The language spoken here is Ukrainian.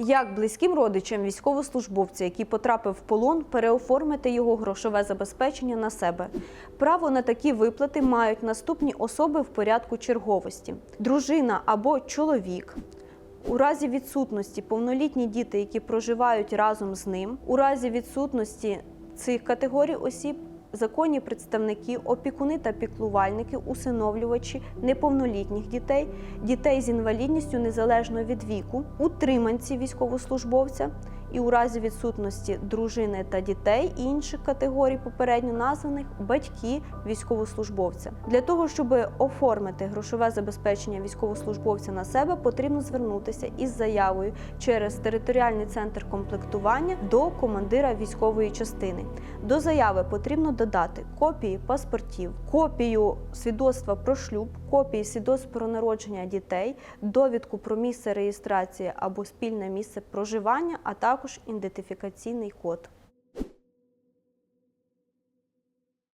Як близьким родичам військовослужбовця, який потрапив в полон, переоформити його грошове забезпечення на себе? Право на такі виплати мають наступні особи в порядку черговості: дружина або чоловік. У разі відсутності повнолітні діти, які проживають разом з ним, у разі відсутності цих категорій осіб, законні представники, опікуни та піклувальники, усиновлювачі неповнолітніх дітей, дітей з інвалідністю незалежно від віку, утриманці військовослужбовця. І у разі відсутності дружини та дітей і інших категорій попередньо названих батьки військовослужбовця. Для того, щоб оформити грошове забезпечення військовослужбовця на себе, потрібно звернутися із заявою через територіальний центр комплектування до командира військової частини. До заяви потрібно додати копії паспортів, копію свідоцтва про шлюб, копії свідоцтв про народження дітей, довідку про місце реєстрації або спільне місце проживання, а також ідентифікаційний код.